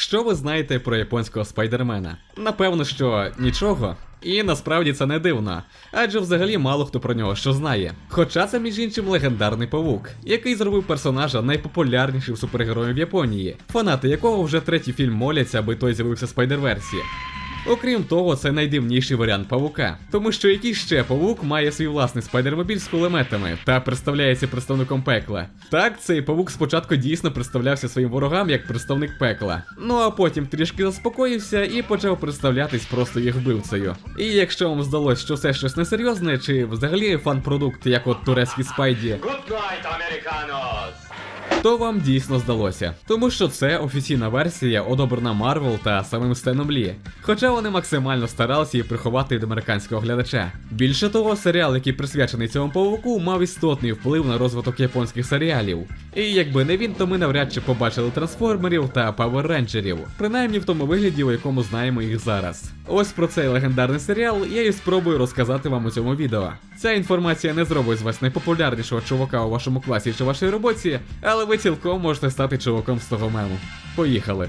Що ви знаєте про японського спайдермена? Напевно, що нічого. І насправді це не дивно, адже взагалі мало хто про нього що знає. Хоча це між іншим легендарний павук, який зробив персонажа найпопулярнішим супергероєм в Японії, фанати якого вже третій фільм моляться, аби той з'явився в спайдерверсі. Окрім того, це найдивніший варіант павука, тому що який ще павук має свій власний спайдермобіль з кулеметами та представляється представником пекла. Так, цей павук спочатку дійсно представлявся своїм ворогам як представник пекла. Ну а потім трішки заспокоївся і почав представлятись просто їх вбивцею. І якщо вам здалось, що це щось несерйозне, чи взагалі фан-продукт, як от турецький спайді, Good night, Americanos! То вам дійсно здалося. Тому що це офіційна версія, одобрена Марвел та самим Стеном Лі. Хоча вони максимально старалися її приховати від американського глядача. Більше того, серіал, який присвячений цьому павуку, мав істотний вплив на розвиток японських серіалів. І якби не він, то ми навряд чи побачили трансформерів та паверренджерів, принаймні в тому вигляді, у якому знаємо їх зараз. Ось про цей легендарний серіал я і спробую розказати вам у цьому відео. Ця інформація не зробить з вас найпопулярнішого чувака у вашому класі чи вашій роботі, але ви цілком можете стати чуваком з того мему. Поїхали.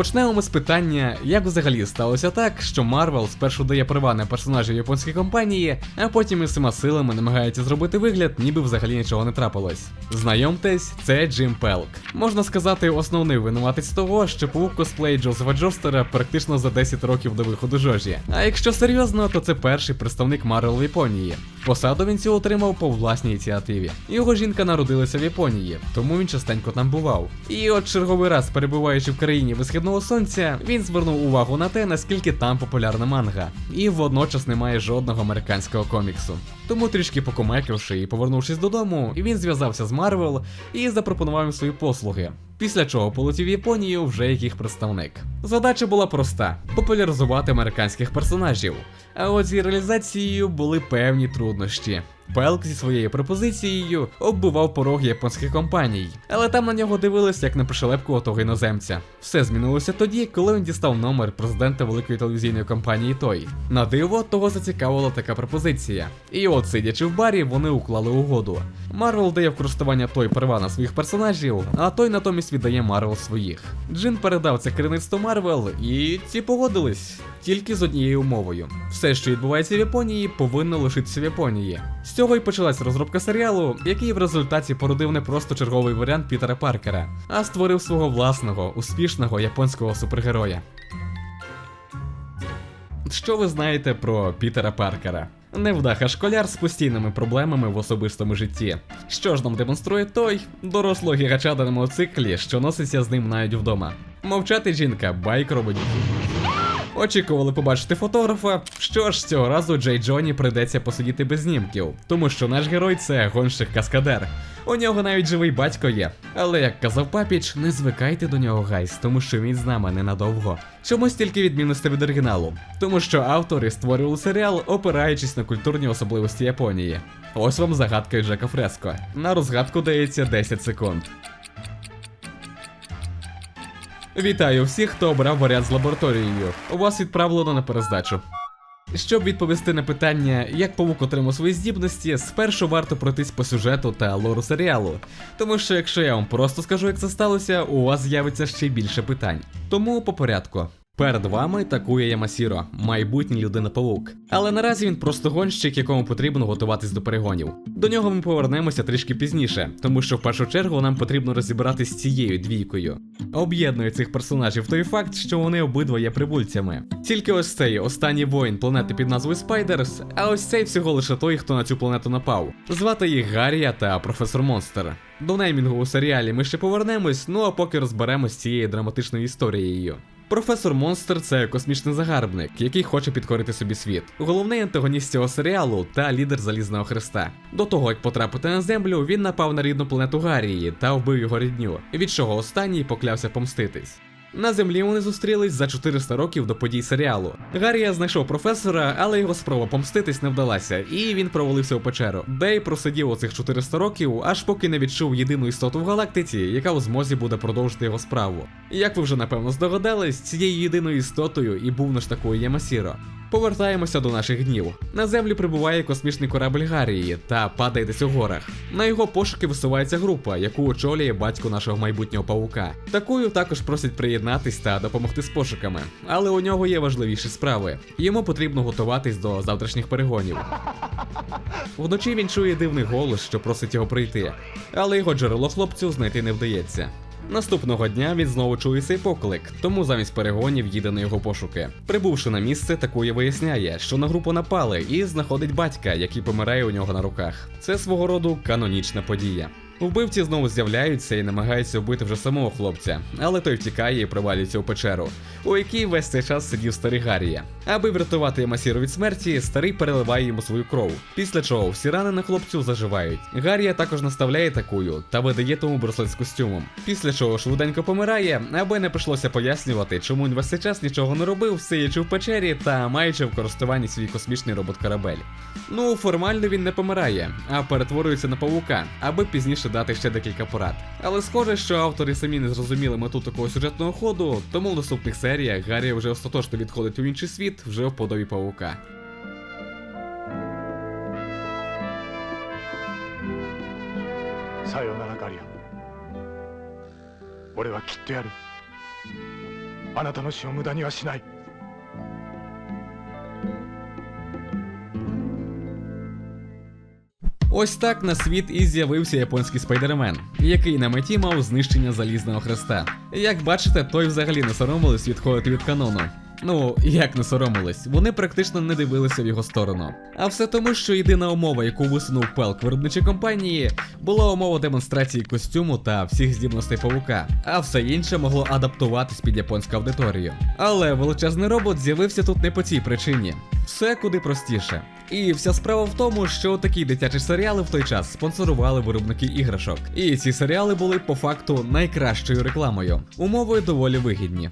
Почнемо ми з питання, як взагалі сталося так, що Марвел спершу дає права на персонажів японської компанії, а потім із всіма силами намагається зробити вигляд, ніби взагалі нічого не трапилось. Знайомтесь, це Джим Пелк. Можна сказати, основний винуватець того, що паук косплей Джозефа Джостера практично за 10 років до виходу Жожі. А якщо серйозно, то це перший представник Марвел в Японії. Посаду він цю отримав по власній ініціативі. Його жінка народилася в Японії, тому він частенько там бував. І от черговий раз, перебуваючи в країні висхідного сонця, він звернув увагу на те, наскільки там популярна манга, і водночас немає жодного американського коміксу. Тому трішки покумекавши і повернувшись додому, він зв'язався з Марвел і запропонував їм свої послуги. Після чого полетів в Японію вже як їх представник. Задача була проста: популяризувати американських персонажів. А от з реалізацією були певні труднощі. Пелк зі своєю пропозицією оббивав порог японських компаній, але там на нього дивились як на пришелепку того іноземця. Все змінилося тоді, коли він дістав номер президента великої телевізійної компанії Той. На диво того зацікавила така пропозиція. І от, сидячи в барі, вони уклали угоду. Марвел дає в користування той права на своїх персонажів, а той натомість віддає Марвел своїх. Джин передав це керівництво Марвел, і ці погодились тільки з однією умовою: все, що відбувається в Японії, повинно лишитися в Японії. З цього й почалась розробка серіалу, який в результаті породив не просто черговий варіант Пітера Паркера, а створив свого власного успішного японського супергероя. Що ви знаєте про Пітера Паркера? Невдаха школяр з постійними проблемами в особистому житті. Що ж нам демонструє той дорослого гігача на мотоциклі, що носиться з ним навіть вдома. Мовчати жінка, байк робить. Очікували побачити фотографа. Що ж, цього разу Джей Джоні прийдеться посидіти без знімків, тому що наш герой це гонщик каскадер. У нього навіть живий батько є. Але як казав папіч, не звикайте до нього гайс, тому що він з нами ненадовго. Чомусь тільки відмінності від оригіналу, тому що автори створювали серіал, опираючись на культурні особливості Японії. Ось вам загадка від Джека Фреско. На розгадку дається 10 секунд. Вітаю всіх, хто обрав варіант з лабораторією. У вас відправлено на перездачу. Щоб відповісти на питання, як павук отримав свої здібності, спершу варто пройтись по сюжету та лору серіалу. Тому що якщо я вам просто скажу, як це сталося, у вас з'явиться ще більше питань. Тому по порядку. Перед вами такує Ямасіро, майбутній людина-павук. Але наразі він просто гонщик, якому потрібно готуватись до перегонів. До нього ми повернемося трішки пізніше, тому що в першу чергу нам потрібно розібратись з цією двійкою. Об'єднує цих персонажів той факт, що вони обидва є прибульцями. Тільки ось цей останній воїн планети під назвою Спайдерс, а ось цей всього лише той, хто на цю планету напав. Звати їх Гаррія та професор Монстер. До неймінгу у серіалі ми ще повернемось, ну а поки розберемось з цією драматичною історією. Професор Монстр це космічний загарбник, який хоче підкорити собі світ. Головний антагоніст цього серіалу та лідер Залізного Хреста. До того як потрапити на землю, він напав на рідну планету Гарії та вбив його рідню, від чого останній поклявся помститись. На землі вони зустрілись за 400 років до подій серіалу. Гаррія знайшов професора, але його спроба помститись не вдалася, і він провалився у печеру, де й просидів оцих 400 років, аж поки не відчув єдину істоту в галактиці, яка у змозі буде продовжити його справу. Як ви вже напевно здогадались, цією єдиною істотою і був наш такою Ямасіро. Повертаємося до наших днів. На землю прибуває космічний корабль Гаррії та падає десь у горах. На його пошуки висувається група, яку очолює батько нашого майбутнього павука. Такою також просять приєднатись та допомогти з пошуками. Але у нього є важливіші справи. Йому потрібно готуватись до завтрашніх перегонів. Вночі він чує дивний голос, що просить його прийти, але його джерело хлопцю знайти не вдається. Наступного дня він знову чує цей поклик, тому замість перегонів їде на його пошуки. Прибувши на місце, такує виясняє, що на групу напали, і знаходить батька, який помирає у нього на руках. Це свого роду канонічна подія. Вбивці знову з'являються і намагаються вбити вже самого хлопця, але той втікає і провалюється у печеру, у якій весь цей час сидів старий Гаррія. Аби врятувати Масіру від смерті, старий переливає йому свою кров. Після чого всі рани на хлопцю заживають. Гаррія також наставляє такую та видає тому браслет з костюмом. Після чого швиденько помирає, аби не прийшлося пояснювати, чому він весь цей час нічого не робив, сидячи в печері та маючи в користуванні свій космічний робот-корабель. Ну, формально він не помирає, а перетворюється на павука, аби пізніше дати ще декілька порад. Але схоже, що автори самі не зрозуміли мету такого сюжетного ходу, тому в наступних серіях Гаррі вже остаточно відходить у інший світ вже в подобі паука. Сайонара Гаррі. Орева кітте Ось так на світ і з'явився японський спайдермен, який на меті мав знищення залізного хреста. Як бачите, той взагалі не соромились відходити від канону. Ну, як не соромились, вони практично не дивилися в його сторону. А все тому, що єдина умова, яку висунув Пелк виробничій компанії, була умова демонстрації костюму та всіх здібностей павука, а все інше могло адаптуватись під японську аудиторію. Але величезний робот з'явився тут не по цій причині. Все куди простіше. І вся справа в тому, що такі дитячі серіали в той час спонсорували виробники іграшок. І ці серіали були по факту найкращою рекламою. Умови доволі вигідні.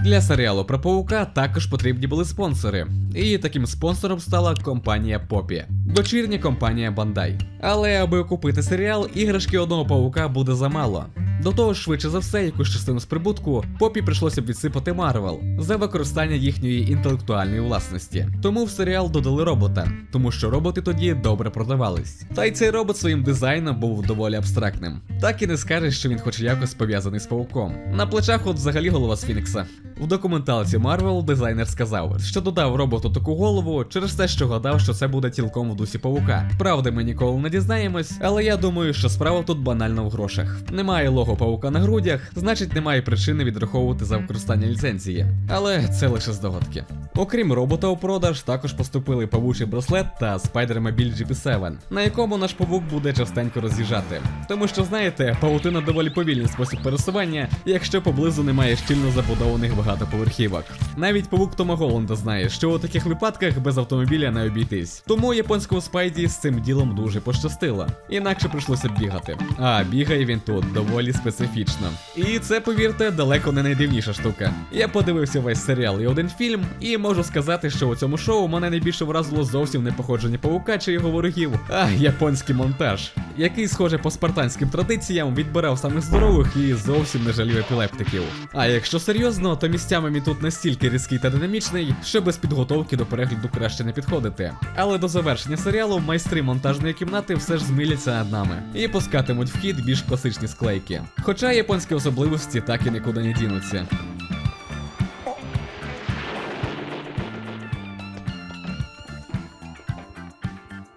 Для серіалу про паука також потрібні були спонсори. І таким спонсором стала компанія Попі, дочірня компанія Бандай. Але аби окупити серіал, іграшки одного паука буде замало. До того ж, швидше за все, якусь частину з прибутку Попі прийшлося б відсипати Марвел за використання їхньої інтелектуальної власності. Тому в серіал додали робота, тому що роботи тоді добре продавались. Та й цей робот своїм дизайном був доволі абстрактним. Так і не скажеш, що він хоч якось пов'язаний з пауком. На плечах от взагалі голова з Фінікса. В документалці Marvel дизайнер сказав, що додав роботу таку голову через те, що гадав, що це буде цілком в дусі павука. Правди ми ніколи не дізнаємось, але я думаю, що справа тут банально в грошах. Немає лого павука на грудях, значить немає причини відраховувати за використання ліцензії. Але це лише здогадки. Окрім робота у продаж, також поступили павучий браслет та Spider-Mobile GP7, на якому наш павук буде частенько роз'їжджати. Тому що знаєте, павутина доволі повільний спосіб пересування, якщо поблизу немає щільно забудованих багатоповерхівок. Навіть павук Тома Голланда знає, що у таких випадках без автомобіля не обійтись. Тому японському спайді з цим ділом дуже пощастило. Інакше прийшлося б бігати. А бігає він тут доволі специфічно. І це, повірте, далеко не найдивніша штука. Я подивився весь серіал і один фільм, і можу сказати, що у цьому шоу мене найбільше вразило зовсім не походження павука чи його ворогів, а японський монтаж, який, схоже, по спартанським традиціям відбирав самих здорових і зовсім не жалів епілептиків. А якщо серйозно, то місцями мій тут настільки різкий та динамічний, що без підготовки до перегляду краще не підходити. Але до завершення серіалу майстри монтажної кімнати все ж змиляться над нами і пускатимуть в хід більш класичні склейки. Хоча японські особливості так і нікуди не дінуться.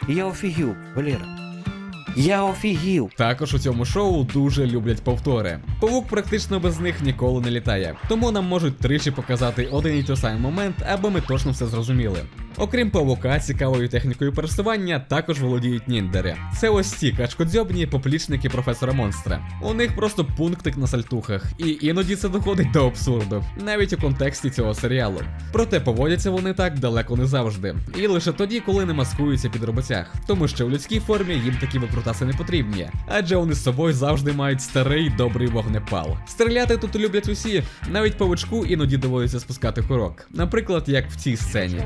Я офігів, Валера. Я офігів. Також у цьому шоу дуже люблять повтори. Павук практично без них ніколи не літає, тому нам можуть тричі показати один і той самий момент, аби ми точно все зрозуміли. Окрім павука, цікавою технікою пересування також володіють ніндери. Це ось ці качкодзьобні поплічники професора монстра. У них просто пунктик на сальтухах, і іноді це доходить до абсурду, навіть у контексті цього серіалу. Проте поводяться вони так далеко не завжди, і лише тоді, коли не маскуються під роботях, тому що в людській формі їм такі викрутаси не потрібні, адже вони з собою завжди мають старий добрий вогнепал. Стріляти тут люблять усі, навіть павучку іноді доводиться спускати курок. Наприклад, як в цій сцені.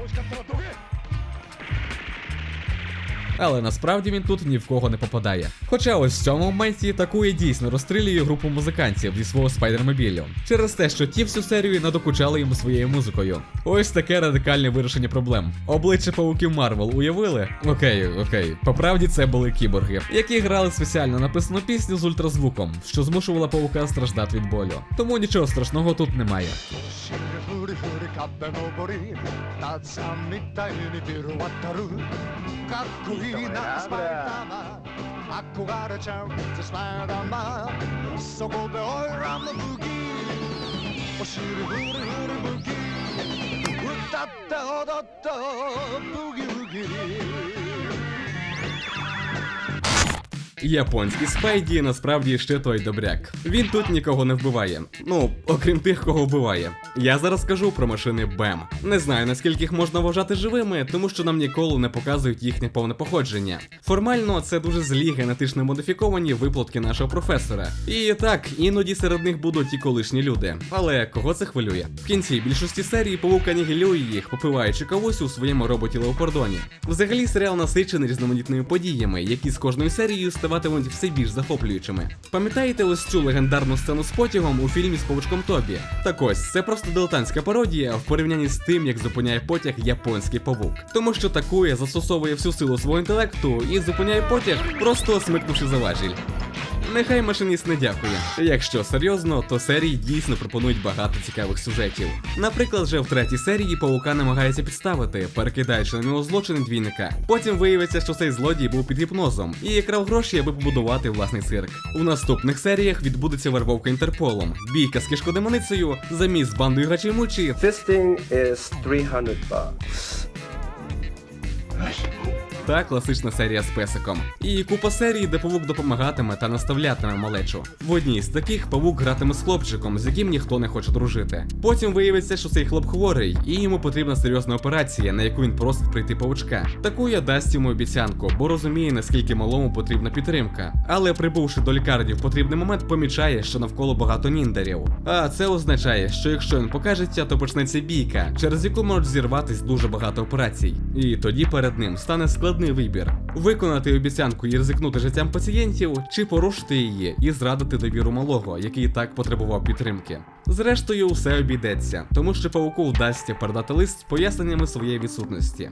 Але насправді він тут ні в кого не попадає. Хоча ось в цьому моменті Такуя дійсно розстрілює групу музикантів зі свого спайдермобілю через те, що ті всю серію надокучали йому своєю музикою. Ось таке радикальне вирішення проблем. Обличчя павуків Марвел уявили? Окей, окей. По правді це були кіборги, які грали спеціально написану пісню з ультразвуком, що змушувала павука страждати від болю. Тому нічого страшного тут немає. シルフリフリ壁登りタツさんみたいにビル渡る。かっこいいなスパイダーマン。憧れちゃうぜスパイダーマン。そこでオイラの武器お尻フリフリ武器歌って踊ってブギブギ Японський Спайді насправді ще той добряк. Він тут нікого не вбиває. Ну, окрім тих, кого вбиває. Я зараз кажу про машини БЕМ. Не знаю наскільки їх можна вважати живими, тому що нам ніколи не показують їхнє повне походження. Формально це дуже злі генетично модифіковані виплатки нашого професора. І так, іноді серед них будуть і колишні люди. Але кого це хвилює? В кінці більшості серії павук анігілює їх, попиваючи кавусь у своєму роботі Леопардоні. Взагалі серіал насичений різноманітними подіями, які з кожною серією ставатимуть все більш захоплюючими. Пам'ятаєте ось цю легендарну сцену з потягом у фільмі з павучком Тобі? Так ось, це просто дилетантська пародія в порівнянні з тим, як зупиняє потяг японський павук. Тому що такує застосовує всю силу свого інтелекту і зупиняє потяг, просто смикнувши за важіль. Нехай машиніст не дякує. Якщо серйозно, то серії дійсно пропонують багато цікавих сюжетів. Наприклад, вже в третій серії паука намагається підставити, перекидаючи на нього злочини двійника. Потім виявиться, що цей злодій був під гіпнозом і крав гроші, аби побудувати власний цирк. У наступних серіях відбудеться вервовка Інтерполом, бійка з кишкодемоницею, заміс з бандою Гачимучі, This thing is 300 bucks. Та класична серія з песиком. І купа серій, де павук допомагатиме та наставлятиме малечу. В одній з таких павук гратиме з хлопчиком, з яким ніхто не хоче дружити. Потім виявиться, що цей хлоп хворий, і йому потрібна серйозна операція, на яку він просить прийти павучка. Таку я дасть йому обіцянку, бо розуміє, наскільки малому потрібна підтримка. Але прибувши до лікарні в потрібний момент, помічає, що навколо багато ніндерів. А це означає, що якщо він покажеться, то почнеться бійка, через яку можуть зірватись дуже багато операцій. І тоді перед ним стане складний вибір: виконати обіцянку і ризикнути життям пацієнтів, чи порушити її і зрадити довіру малого, який так потребував підтримки. Зрештою, все обійдеться, тому що павуку вдасться передати лист з поясненнями своєї відсутності.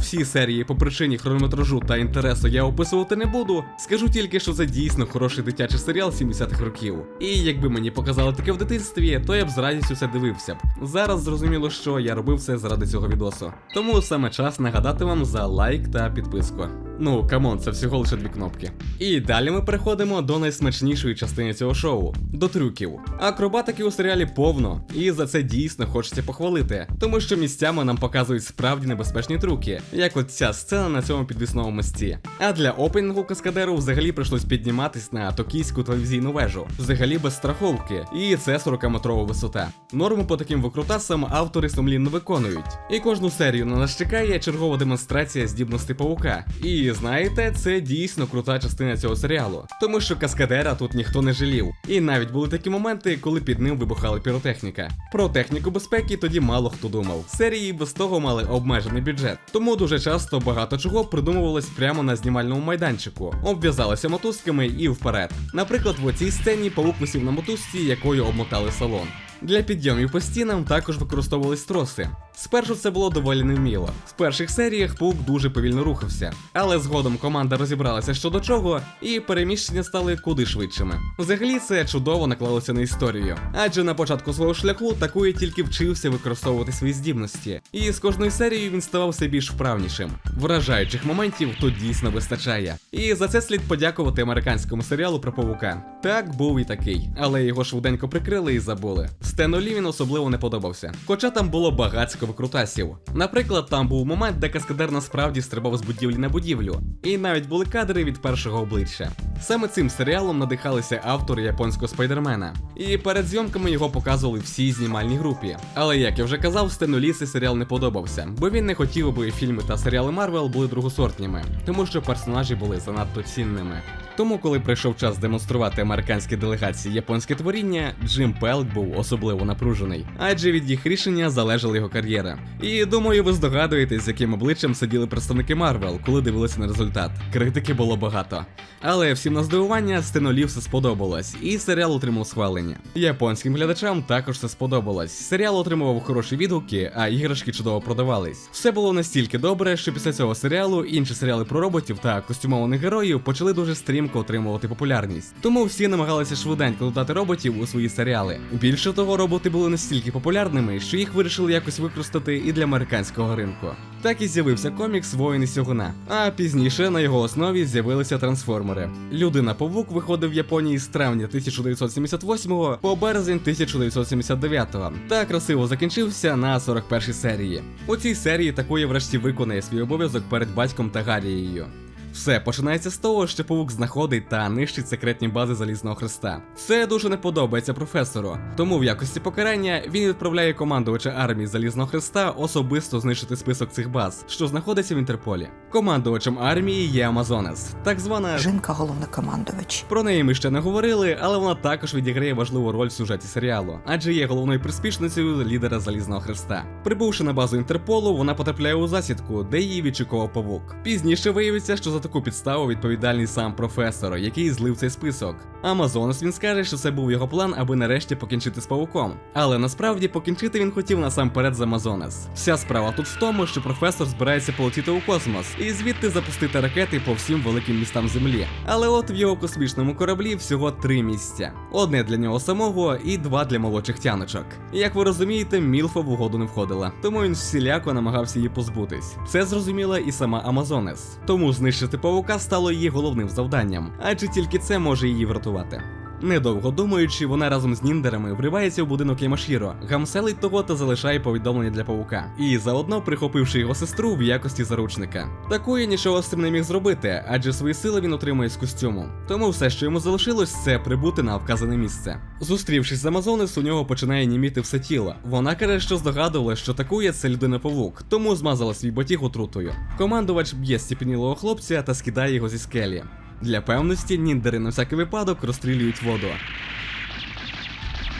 Всі серії по причині хронометражу та інтересу я описувати не буду. Скажу тільки, що це дійсно хороший дитячий серіал 70-х років. І якби мені показали таке в дитинстві, то я б з радістю це дивився б. Зараз зрозуміло, що я робив це заради цього відосу. Тому саме час нагадати вам за лайк та підписку. Ну, камон, це всього лише дві кнопки. І далі ми переходимо до найсмачнішої частини цього шоу до трюків. Акробатики у серіалі повно, і за це дійсно хочеться похвалити, тому що місцями нам показують справді небезпечні трюки, як от ця сцена на цьому підвісному мості. А для опенінгу каскадеру взагалі прийшлось підніматись на токійську телевізійну вежу, взагалі без страховки, і це 40-метрова висота. Норму по таким викрутасам автори сумлінно виконують. І кожну серію на нас чекає чергова демонстрація здібностей павука. І знаєте, це дійсно крута частина цього серіалу, тому що каскадера тут ніхто не жалів. І навіть були такі моменти, коли під ним вибухала піротехніка. Про техніку безпеки тоді мало хто думав. Серії без того мали обмежений бюджет, тому дуже часто багато чого придумувалось прямо на знімальному майданчику, обв'язалися мотузками і вперед. Наприклад, в оцій сцені павук висів на мотузці, якою обмотали салон. Для підйомів по стінам також використовувались троси. Спершу це було доволі невміло. В перших серіях паук дуже повільно рухався, але згодом команда розібралася що до чого, і переміщення стали куди швидшими. Взагалі це чудово наклалося на історію, адже на початку свого шляху такої тільки вчився використовувати свої здібності, і з кожною серією він ставав все більш вправнішим. Вражаючих моментів тут дійсно вистачає. І за це слід подякувати американському серіалу про павука. Так був і такий, але його швиденько прикрили і забули. Стэну Лі він особливо не подобався, хоча там було багатько викрутасів. Наприклад, там був момент, де каскадер насправді стрибав з будівлі на будівлю, і навіть були кадри від першого обличчя. Саме цим серіалом надихалися автори японського спайдермена, і перед зйомками його показували всій знімальній групі. Але як я вже казав, Стэну Лі цей серіал не подобався, бо він не хотів, аби фільми та серіали Марвел були другосортніми, тому що персонажі були занадто цінними. Тому, коли прийшов час демонструвати американській делегації японське творіння, Джим Пелк був особливо напружений, адже від їх рішення залежала його кар'єра. І думаю, ви здогадуєтесь, з яким обличчям сиділи представники Марвел, коли дивилися на результат. Критики було багато. Але всім на здивування Стенолі все сподобалось, і серіал отримав схвалення. Японським глядачам також це сподобалось. Серіал отримував хороші відгуки, а іграшки чудово продавались. Все було настільки добре, що після цього серіалу інші серіали про роботів та костюмованих героїв почали дуже стрімко отримувати популярність. Тому всі намагалися швиденько додати роботів у свої серіали. Більше того, роботи були настільки популярними, що їх вирішили якось використати і для американського ринку. Так і з'явився комікс Воїни Сьогуна. А пізніше на його основі з'явилися трансформери. Людина Павук виходив в Японії з травня 1978 по березень 1979 та красиво закінчився на 41-й серії. У цій серії такої врешті виконає свій обов'язок перед батьком та Гарією. Все починається з того, що павук знаходить та нищить секретні бази Залізного Хреста. Це дуже не подобається професору, тому в якості покарання він відправляє командувача армії Залізного Хреста особисто знищити список цих баз, що знаходиться в Інтерполі. Командувачем армії є Амазонес, так звана Жінка головнокомандувач. про неї ми ще не говорили, але вона також відіграє важливу роль в сюжеті серіалу, адже є головною приспішницею лідера Залізного Хреста. Прибувши на базу Інтерполу, вона потрапляє у засідку, де її відчекував павук. Пізніше виявиться, що за таку підставу відповідальний сам професор, який злив цей список. Амазонес він скаже, що це був його план, аби нарешті покінчити з павуком. Але насправді покінчити він хотів насамперед з Амазонес. Вся справа тут в тому, що професор збирається полетіти у космос і звідти запустити ракети по всім великим містам Землі. Але от в його космічному кораблі всього три місця: одне для нього самого і два для молодших тяночок. Як ви розумієте, Мілфа в угоду не входила, тому він всіляко намагався її позбутись. Це зрозуміла і сама Амазонес. Тому знищити павука стало її головним завданням, адже тільки це може її врятувати. Недовго думаючи, вона разом з ніндерами вривається в будинок Ямашіро, гамселить того та залишає повідомлення для павука. І заодно прихопивши його сестру в якості заручника. Такої нічого з цим не міг зробити, адже свої сили він отримує з костюму. Тому все, що йому залишилось, це прибути на вказане місце. Зустрівшись з Амазонес, у нього починає німіти все тіло. Вона каже, що здогадувала, що атакує це людина павук, тому змазала свій батіг отрутою. Командувач б'є стіпенілого хлопця та скидає його зі скелі. Для певності ніндери на всякий випадок розстрілюють воду.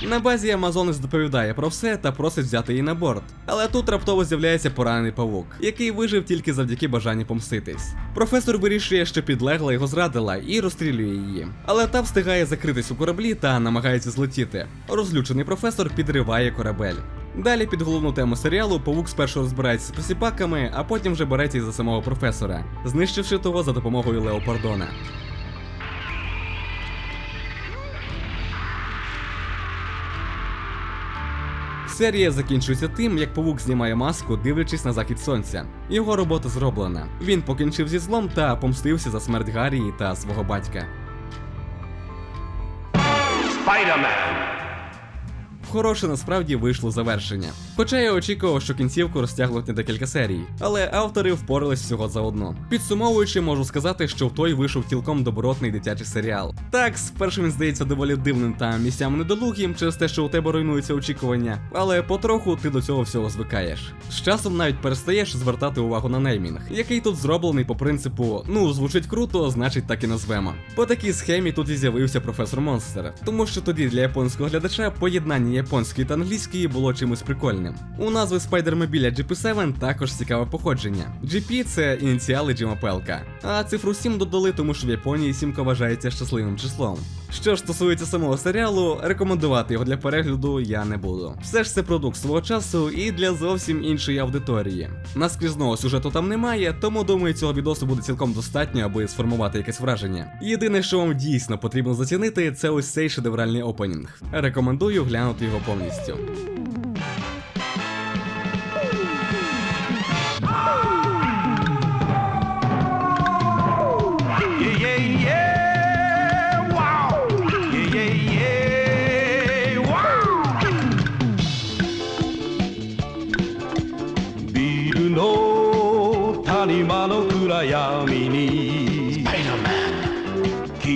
На базі Амазонес доповідає про все та просить взяти її на борт. Але тут раптово з'являється поранений павук, який вижив тільки завдяки бажанню помститись. Професор вирішує, що підлегла його зрадила і розстрілює її. Але та встигає закритись у кораблі та намагається злетіти. Розлючений професор підриває корабель. Далі під головну тему серіалу павук спершу розбирається з посіпаками, а потім вже береться із за самого професора, знищивши того за допомогою Леопардона. Серія закінчується тим, як павук знімає маску, дивлячись на захід сонця. Його робота зроблена. Він покінчив зі злом та помстився за смерть Гаррії та свого батька. Spider-Man. Хороше насправді вийшло завершення. Хоча я очікував, що кінцівку розтягнуть на декілька серій, але автори впорались всього за одно. Підсумовуючи, можу сказати, що в той вийшов цілком добротний дитячий серіал. Так, спершу він здається доволі дивним та місцями недолугим через те, що у тебе руйнуються очікування, але потроху ти до цього всього звикаєш. З часом навіть перестаєш звертати увагу на неймінг, який тут зроблений по принципу: ну звучить круто, значить так і назвемо. По такій схемі тут і з'явився професор Монстер, тому що тоді для японського глядача поєднання японської та англійської було чимось прикольним. У назви спайдермобіля GP7 також цікаве походження. GP це ініціали Джима Пелка, а цифру 7 додали, тому що в Японії сімка вважається щасливим числом. Що ж стосується самого серіалу, рекомендувати його для перегляду я не буду. Все ж це продукт свого часу і для зовсім іншої аудиторії. Наскрізного сюжету там немає, тому думаю, цього відосу буде цілком достатньо, аби сформувати якесь враження. Єдине, що вам дійсно потрібно зацінити, це ось цей шедевральний опенінг. Рекомендую глянути його повністю.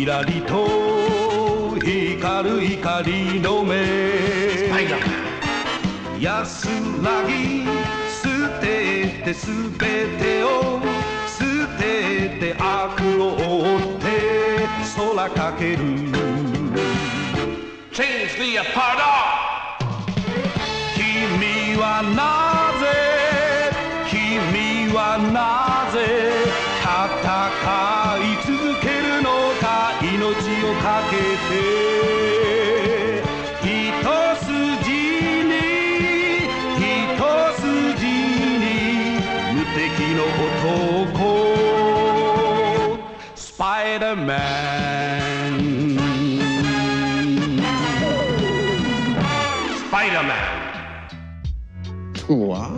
キラリと光る光の目安らぎ捨ててすべてを捨てて悪を追って空かける。Change the part off. 君はなぜ君はなぜかけて一筋に一筋に無敵の男スパイダーマン Spider-Man.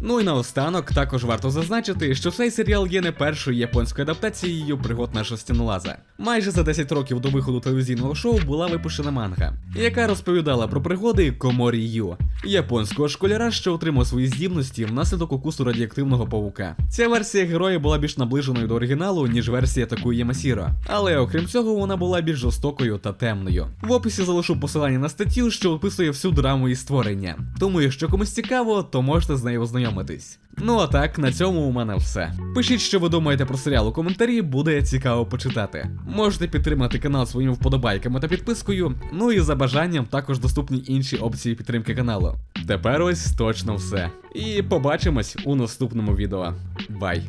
Ну і наостанок також варто зазначити, що цей серіал є не першою японською адаптацією пригод нашого стінолаза. Майже за 10 років до виходу телевізійного шоу була випущена манга, яка розповідала про пригоди Коморі Ю, японського школяра, що отримав свої здібності внаслідок укусу радіоактивного павука. Ця версія героя була більш наближеною до оригіналу, ніж версія такої Ямасіро. Але окрім цього, вона була більш жорстокою та темною. В описі залишу посилання на статтю, що описує всю драму і створення. Тому, якщо комусь цікаво, то можете з нею ознайомитись. Ну а так, на цьому у мене все. Пишіть, що ви думаєте про серіал у коментарі, буде цікаво почитати. Можете підтримати канал своїми вподобайками та підпискою. Ну і за бажанням також доступні інші опції підтримки каналу. Тепер ось точно все. І побачимось у наступному відео. Бай!